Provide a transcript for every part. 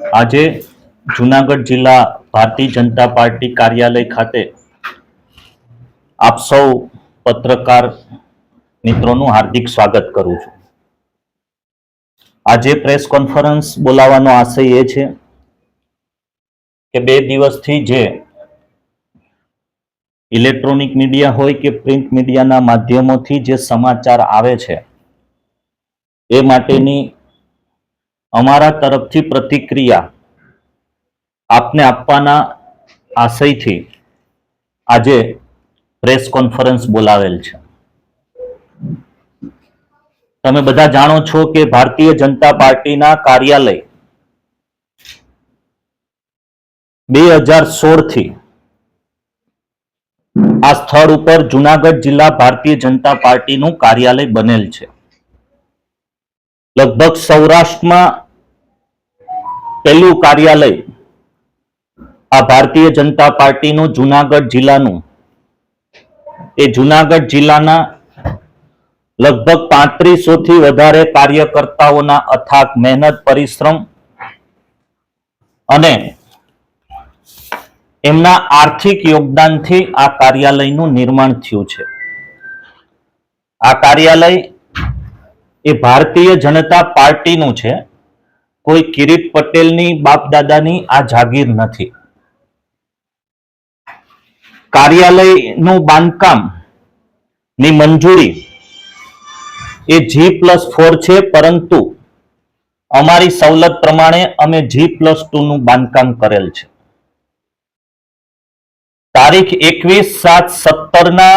આજે જુનાગઢ જિલ્લા ભારતીય જનતા પાર્ટી કાર્યાલય ખાતે આપ સૌ પત્રકાર મિત્રોનું હાર્દિક સ્વાગત કરું છું. આજે પ્રેસ કોન્ફરન્સ બોલાવવાનો આશય એ છે કે બે દિવસથી જે ઇલેક્ટ્રોનિક મીડિયા હોય કે પ્રિન્ટ મીડિયાના માધ્યમોથી જે સમાચાર આવે છે, એ માટેની અમારા તરફથી પ્રતિક્રિયા આપને આપવાના આશયથી આજે પ્રેસ કોન્ફરન્સ બોલાવેલ છે. તમે બધા જાણો છો કે ભારતીય જનતા પાર્ટીના કાર્યાલય બે હજાર સોળથી આ સ્થળ ઉપર જુનાગઢ જિલ્લા ભારતીય જનતા પાર્ટીનું કાર્યાલય બનેલ છે. લગભગ સૌરાષ્ટ્રમાં પહેલું કાર્યાલય આ ભારતીય જનતા પાર્ટીનું જુનાગઢ જિલ્લાનું. એ જુનાગઢ જિલ્લાના લગભગ પાંત્રીસો થી વધારે કાર્યકર્તાઓના અથાગ મહેનત, પરિશ્રમ અને એમના આર્થિક યોગદાનથી આ કાર્યાલયનું નિર્માણ થયું છે. આ કાર્યાલય એ ભારતીય જનતા પાર્ટીનું છે. કોઈ કિરીટ પટેલની બાપ દાદાની આ જાગીર નથી. કાર્યાલયનું બાંધકામની મંજૂરી એ જી પ્લસ ફોર છે, પરંતુ અમારી સવલત પ્રમાણે અમે જી પ્લસ ટુ નું બાંધકામ કરેલ છે. તારીખ એકવીસ સાત સત્તર ના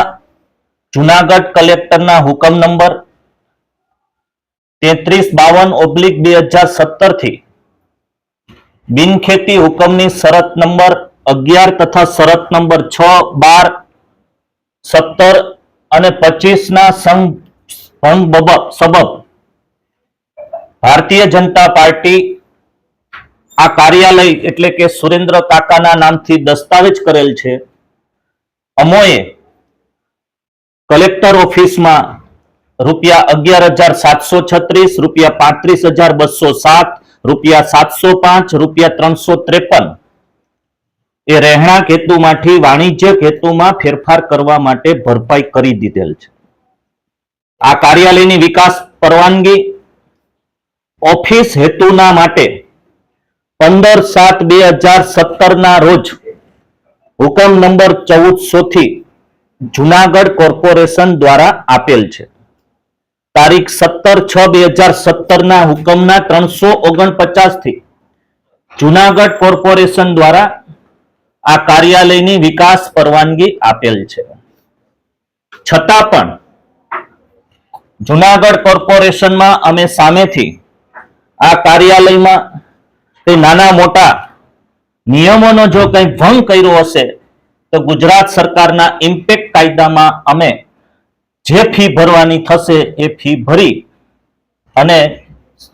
જુનાગઢ કલેક્ટરના હુકમ નંબર તેત્રીસ બાવન ઓબ્લિક બે હજાર સત્તરથી બિનખેતી હુકમની શરત નંબર અગિયાર તથા શરત નંબર છ, બાર, સત્તર અને પચીસ ના સંઘ સબબ. ભારતીય જનતા પાર્ટી આ કાર્યાલય એટલે કે સુરેન્દ્ર કાકાના નામથી દસ્તાવેજ કરેલ છે. અમોએ કલેક્ટર ઓફિસમાં રૂપિયા અગિયાર હજાર સાતસો છત્રીસ, રૂપિયા પાંત્રીસ હજાર બસો સાત, રૂપિયા સાતસો પાંચ, રૂપિયા ત્રણસો ત્રેપન. એ રહેણાંક હેતુમાંથી વાણિજ્યક હેતુમાં ફેરફાર કરવા માટે ભરપાઈ કરી દીધેલ છે. આ કાર્યાલયની વિકાસ પરવાનગી ઓફિસ હેતુના માટે પંદર સાત બે હજાર સત્તરના રોજ હુકમ નંબર ચૌદસો થી જુનાગઢ કોર્પોરેશન દ્વારા આપેલ છે. તારીખ સત્તર છ બે હજાર સત્તર ના હુકમના ત્રણસો ઓગણપચાસથી જુનાગઢ કોર્પોરેશન દ્વારા આ કાર્યાલયની વિકાસ પરવાનગી આપેલ છે. છતાં પણ જુનાગઢ કોર્પોરેશનમાં અમે સામેથી આ કાર્યાલયમાં તે નાના મોટા નિયમોનો જો કંઈ ભંગ કર્યો હશે, તો ગુજરાત સરકારના ઇમ્પેક્ટ કાયદામાં અમે જે ફી ભરવાની થશે એ ફી ભરી અને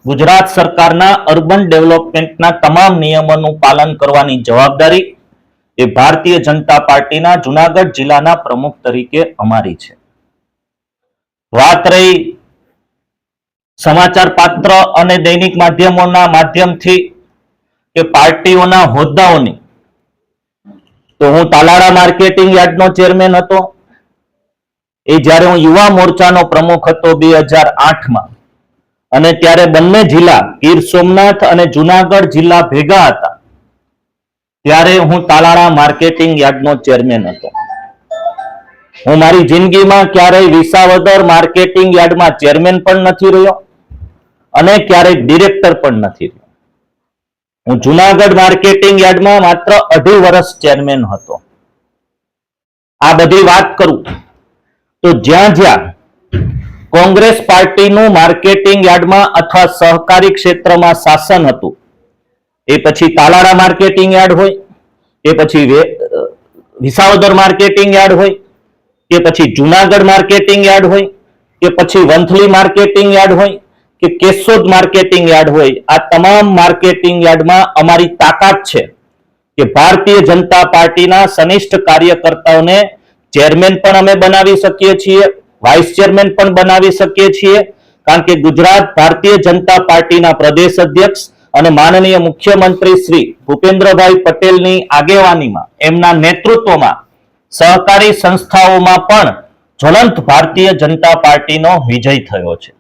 ગુજરાત સરકારના અર્બન ડેવલપમેન્ટના તમામ નિયમોનું પાલન કરવાની જવાબદારી એ ભારતીય જનતા પાર્ટીના જુનાગઢ જિલ્લાના પ્રમુખ તરીકે અમારી છે. વાત રહી સમાચાર પાત્ર અને દૈનિક માધ્યમોના માધ્યમથી કે પાર્ટીઓના હોદ્દાઓની. તો હું તાલાળા માર્કેટિંગ યાર્ડનો ચેરમેન હતો. એ જ્યારે હું યુવા મોરચાનો પ્રમુખ હતો બે હજાર અને ત્યારે બંને જિલ્લા, ગીર સોમનાથ અને જુનાગઢ જિલ્લા ભેગા હતા. ત્યારે હું તાલાળા માર્કેટિંગ યાર્ડનો ચેરમેન હતો. હું મારી જિંદગીમાં ક્યારેય વિસાવદર માર્કેટિંગ યાર્ડમાં ચેરમેન પણ નથી રહ્યો અને ક્યારેય ડિરેક્ટર પણ નથી રહ્યો. હું જુનાગઢ માર્કેટિંગ યાર્ડમાં માત્ર અઢી વર્ષ ચેરમેન હતો. આ બધી વાત કરું તો જ્યાં જ્યાં કોંગ્રેસ પાર્ટીનું માર્કેટિંગ યાર્ડમાં અથવા સહકારી ક્ષેત્રમાં શાસન હતું, એ પછી તાલાળા માર્કેટિંગ યાર્ડ હોય કે પછી વિસાવદર માર્કેટિંગ યાર્ડ હોય, કે પછી જુનાગઢ માર્કેટિંગ યાર્ડ હોય, કે પછી વંથલી માર્કેટિંગ યાર્ડ હોય, કે કેશોદ માર્કેટિંગ યાર્ડ હોય, આ તમામ માર્કેટિંગ યાર્ડમાં અમારી તાકાત છે કે ભારતીય જનતા પાર્ટીના સનિષ્ઠ કાર્યકર્તાઓને ચેરમેન પણ અમે બનાવી શકીએ છીએ, વાઇસ ચેરમેન પણ બનાવી શકીએ છીએ, કારણ કે ગુજરાત ભારતીય જનતા પાર્ટીના પ્રદેશ અધ્યક્ષ અને માનનીય મુખ્યમંત્રી શ્રી ભૂપેન્દ્રભાઈ પટેલની આગેવાનીમાં, એમના નેતૃત્વમાં, સહકારી સંસ્થાઓમાં પણ જ્વલંત ભારતીય જનતા પાર્ટીનો વિજય થયો છે.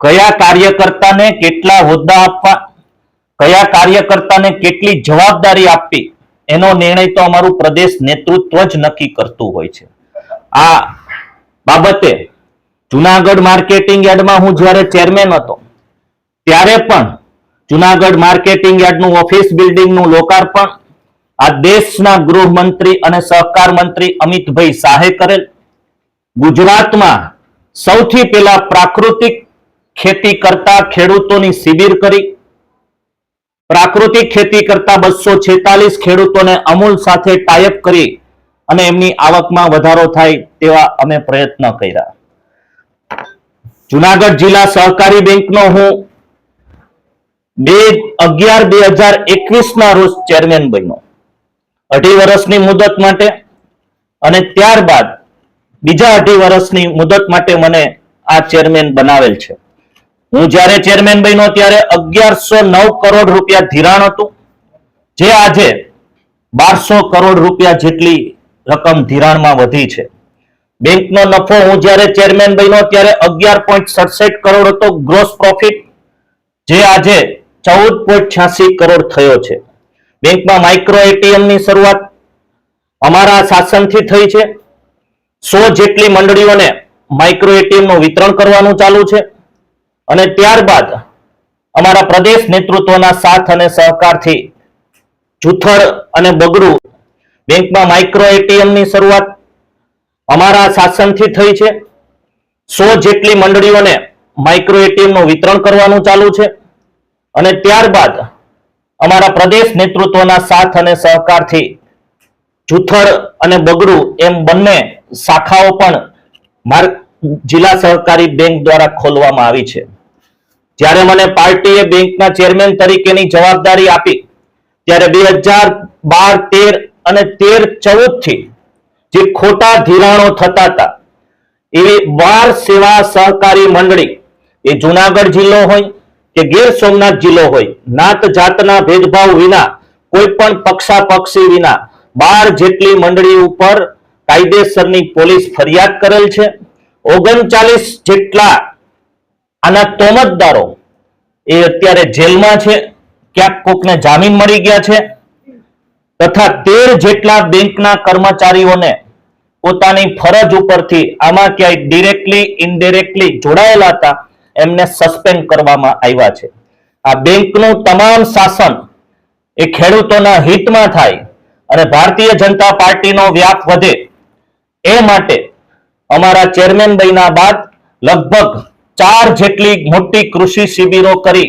કયા કાર્યકર્તાને કેટલા હોદ્દા આપવા, કયા કાર્યકર્તાને કેટલી જવાબદારી આપવી એનો નિર્ણય તો અમારું પ્રદેશ નેતૃત્વ જ નક્કી કરતું હોય છે. આ બાબતે જુનાગઢ માર્કેટિંગ યાર્ડમાં હું જ્યારે ચેરમેન હતો, ત્યારે પણ જુનાગઢ માર્કેટિંગ યાર્ડનું ઓફિસ બિલ્ડિંગનું લોકાર્પણ, આ દેશના ગૃહમંત્રી અને સહકાર મંત્રી અમિતભાઈ શાહે કરેલ. ગુજરાતમાં સૌથી પહેલા પ્રાકૃતિક ખેતી કરતા ખેડૂતોની શિબિર કરી. પ્રાકૃતિક ખેતી કરતા બસો છેતાલીસ ખેડૂતોને અમૂલ સાથે ટાઈપ કરી અને એમની આવકમાં વધારો થાય તેવા અમે પ્રયત્ન કર્યા. જુનાગઢ જિલ્લા સહકારી બેંકનો હું બે અગિયાર બે હજાર એકવીસ ના રોજ ચેરમેન બન્યો. અઢી વર્ષની મુદત માટે અને ત્યારબાદ બીજા અઢી વર્ષની મુદત માટે મને આ ચેરમેન બનાવેલ છે. હું જ્યારે ચેરમેન બન્યો ત્યારે અગિયારસો નવ કરોડ રૂપિયા ધિરાણ હતું. જે આજે બારસો કરોડ રૂપિયા જેટલી રકમ ધિરાણમાં વધી છે. બેંકનો નફો હું જ્યારે ચેરમેન બન્યો ત્યારે અગિયાર પોઈન્ટ સડસઠ કરોડ હતો ગ્રોસ પ્રોફિટ જે આજે ચૌદ પોઈન્ટ છ્યાસી કરોડ થયો છે. બેંકમાં માઇક્રો એટીએમની શરૂઆત અમારા શાસનથી થઈ છે. સો જેટલી મંડળીઓને માઇક્રો એટીએમનું વિતરણ કરવાનું ચાલુ છે. અને ત્યારબાદ અમારા પ્રદેશ નેતૃત્વના સાથ અને સહકારથી જુથળ અને બગરુ બેંકમાં માઇક્રો એટીએમની શરૂઆત અમારા શાસનથી થઈ છે. સો જેટલી મંડળીઓને માઇક્રો એટીએમનું વિતરણ કરવાનું ચાલુ છે. અને ત્યારબાદ અમારા પ્રદેશ નેતૃત્વના સાથ અને સહકારથી જુથળ અને બગરુ એમ બંને શાખાઓ પણ જિલ્લા સહકારી બેંક દ્વારા ખોલવામાં આવી છે. જ્યારે મને પાર્ટીએ બેંકના ચેરમેન તરીકેની જવાબદારી આપી, ત્યારે બે હજાર બાર, તેર અને તેર ચૌદથી જે ખોટા ધિરાણો થતા હતા, એવી બાર સેવા સહકારી મંડળી એ જુનાગઢ જિલ્લો હોય કે ગીર સોમનાથ જિલ્લો હોય, નાત જાતના ભેદભાવ વિના, કોઈ પણ પક્ષાપક્ષી વિના, બાર જેટલી મંડળી ઉપર કાયદેસરની પોલીસ ફરિયાદ કરેલ છે. ઓગણચાલીસ જેટલા આના તોમતદારો એ અત્યારે જેલમાં છે, ક્યાંક કોકને જામીન મળી ગયા છે, તથા તેર જેટલા બેંકના કર્મચારીઓને પોતાની ફરજ ઉપરથી આમાં ક્યાંય ડિરેક્ટલી, ઇનડિરેક્ટલી જોડાયેલા હતા, એમને સસ્પેન્ડ કરવામાં આવ્યા છે. આ બેંકનું તમામ શાસન એ ખેડૂતોના હિતમાં થાય અને ભારતીય જનતા પાર્ટીનો વ્યાપ વધે એ માટે અમારા ચેરમેન બન્યા બાદ લગભગ ચાર જેટલી મોટી કૃષિ શિબિરો કરી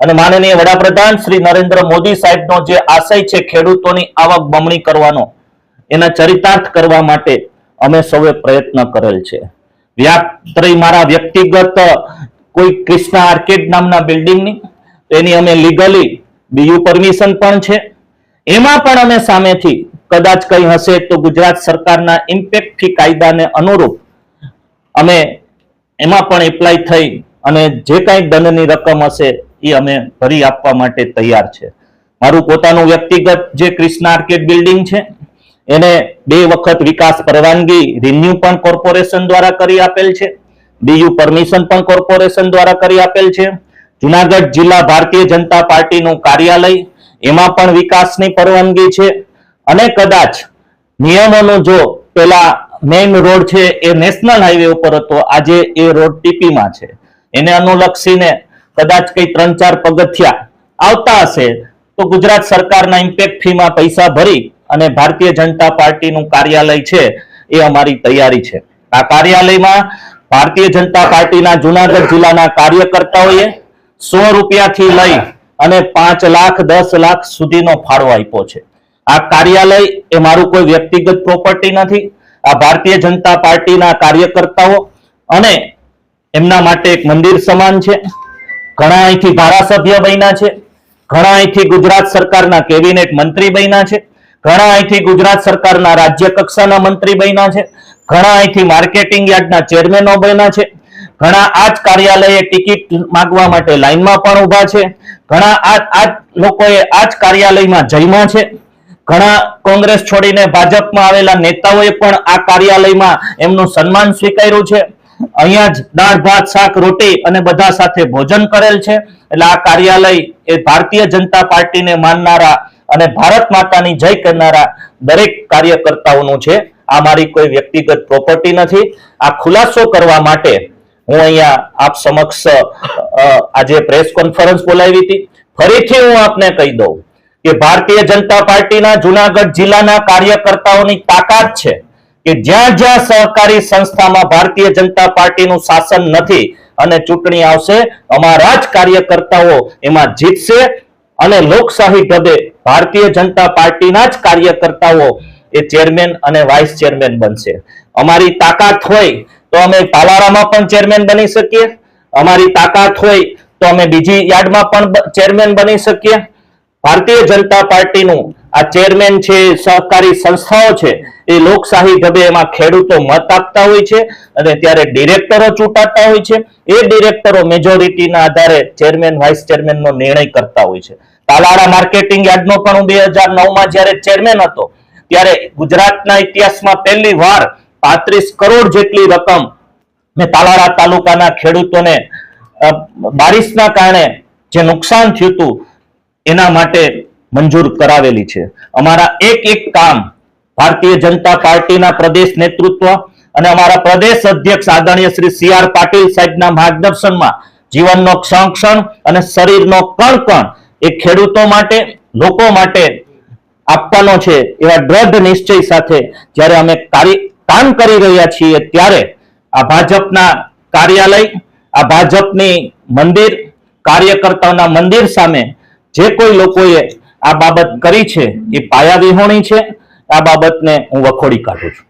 અને માનનીય વડાપ્રધાન શ્રી નરેન્દ્ર મોદી સાહેબનો જે આશય છે ખેડૂતોની આવક બમણી કરવાનો, એના ચરિતાર્થ કરવા માટે અમે સૌએ પ્રયત્ન કરેલ છે. વ્યાપ મારા વ્યક્તિગત કોઈ ક્રિષ્ના આર્કેડ નામના બિલ્ડિંગની એની અમે લીગલી બીયુ પરમિશન પણ છે. એમાં પણ અમે સામેથી કદાચ કઈ હશે તો ગુજરાત સરકારના ઇમ્પેક્ટ ફી કાયદાને અનુરૂપ અમે એમાં પણ એપ્લાય થઈ અને જે કાંઈ દંડની રકમ હશે એ અમે ભરી આપવા માટે તૈયાર છે. મારું પોતાનું વ્યક્તિગત જે ક્રિષ્ના આર્કેડ બિલ્ડિંગ છે, એને બે વખત વિકાસ પરવાનગી રિન્યુ પણ કોર્પોરેશન દ્વારા કરી આપેલ છે, બીજું પરમિશન પણ કોર્પોરેશન દ્વારા કરી આપેલ છે. જુનાગઢ જિલ્લા ભારતીય જનતા પાર્ટીનું કાર્યાલય, એમાં પણ વિકાસની પરવાનગી છે અને કદાચ નિયમોનું જો પેલા મેઇન રોડ છે એ નેશનલ હાઈવે ઉપર હતો. આજે એ રોડ ટીપીમાં છે. એને અનુલક્ષીને કદાચ કઈ ત્રણ ચાર પગથિયા આવતા હશે, તો ગુજરાત સરકારના ઇમ્પેક્ટ ફીમાં પૈસા ભરી અને ભારતીય જનતા પાર્ટીનું કાર્યાલય છે એ અમારી તૈયારી છે. આ કાર્યાલયમાં ભારતીય જનતા પાર્ટીના જુનાગઢ જિલ્લાના કાર્યકર્તાઓએ સો રૂપિયાથી લઈ અને પાંચ લાખ, દસ લાખ સુધીનો ફાળો આપ્યો છે. આ કાર્યાલય એ મારું કોઈ વ્યક્તિગત પ્રોપર્ટી નથી. આ ભારતીય જનતા પાર્ટીના કાર્યકર્તાઓ અને એમના માટે એક મંદિર સમાન છે. ઘણા અહીંથી ધારાસભ્ય બન્યા છે. ઘણા અહીંથી ગુજરાત સરકારના કેબિનેટ મંત્રી બન્યા છે. ઘણા અહીંથી ગુજરાત સરકારના રાજ્ય કક્ષાના મંત્રી બન્યા છે. ઘણા અહીંથી માર્કેટિંગ યાર્ડના ચેરમેનો બન્યા છે. ઘણા આ જ કાર્યાલયે ટિકિટ માંગવા માટે લાઈનમાં પણ ઊભા છે. ઘણા આ લોકોએ આ જ કાર્યાલયમાં જઈમાં છે. ઘણા કોંગ્રેસ છોડીને ભાજપમાં આવેલા નેતાઓએ પણ આ કાર્યાલયમાં એમનું સન્માન સ્વીકાર્યું છે. અહીંયા જ દાળ, ભાત, શાક, રોટી અને બધા સાથે ભોજન કરેલ છે. એટલે આ કાર્યાલય એ ભારતીય જનતા પાર્ટીને માનનારા અને ભારત માતાની જય કરનારા દરેક કાર્યકર્તાઓનું છે. આ મારી કોઈ વ્યક્તિગત પ્રોપર્ટી નથી. આ ખુલાસો કરવા માટે હું અહીંયા આપ સમક્ષ આજે પ્રેસ કોન્ફરન્સ બોલાવી હતી. ફરીથી હું આપને કહી દઉં કે ભારતીય જનતા પાર્ટીના જુનાગઢ જિલ્લાના કાર્યકર્તાઓની તાકાત છે કે જ્યાં જ્યાં સહકારી સંસ્થામાં ભારતીય જનતા પાર્ટીનું શાસન નથી અને ચૂંટણી આવશે, અમારા જ કાર્યકર્તાઓ એમાં જીતશે અને લોકશાહી ઢબે ભારતીય જનતા પાર્ટીના જ કાર્યકર્તાઓ એ ચેરમેન અને વાઇસ ચેરમેન બનશે. અમારી તાકાત હોય તો અમે પાલારામાં પણ ચેરમેન બની શકીએ. અમારી તાકાત હોય તો અમે બીજી યાર્ડમાં પણ ચેરમેન બની શકીએ. ભારતીય જનતા પાર્ટીનું આ ચેરમેન છે, સહકારી સંસ્થાઓ છે, એ લોકશાહી ઢબે એમાં ખેડૂતો મત આપતા હોય છે અને ત્યારે ડિરેક્ટરો ચૂંટાતા હોય છે. એ ડિરેક્ટરો મેજોરિટીના આધારે ચેરમેન વાઇસ ચેરમેનનો નિર્ણય કરતા હોય છે. તાલાળા માર્કેટિંગ યાર્ડનો પણ હું બે હજાર નવમાં જ્યારે ચેરમેન હતો, ત્યારે ગુજરાતના ઇતિહાસમાં પહેલી વાર પાંત્રીસ કરોડ જેટલી રકમ મેં તાલાળા તાલુકાના ખેડૂતોને બારિશના કારણે જે નુકસાન થયું હતું એના માટે મંજૂર કરાવેલી છે. અમારા એક એક કામ ભારતીય જનતા પાર્ટીના પ્રદેશ નેતૃત્વ અને અમારા પ્રદેશ અધ્યક્ષ આદરણીય શ્રી સી આર પાટીલ સાહેબના માર્ગદર્શનમાં જીવનનો ક્ષણ ક્ષણ અને શરીરનો કણ કણ એ ખેડૂતો માટે, લોકો માટે આપવાનો છે એવા દ્રઢ નિશ્ચય સાથે જ્યારે અમે કામ કરી રહ્યા છીએ ત્યારે આ ભાજપના કાર્યાલય, આ ભાજપની મંદિર, કાર્યકર્તાઓના મંદિર સામે જે કોઈ લોકોએ આ બાબત કરી છે, એ પાયા વિહોણી છે, આ બાબતને હું વખોડી કાઢું છું.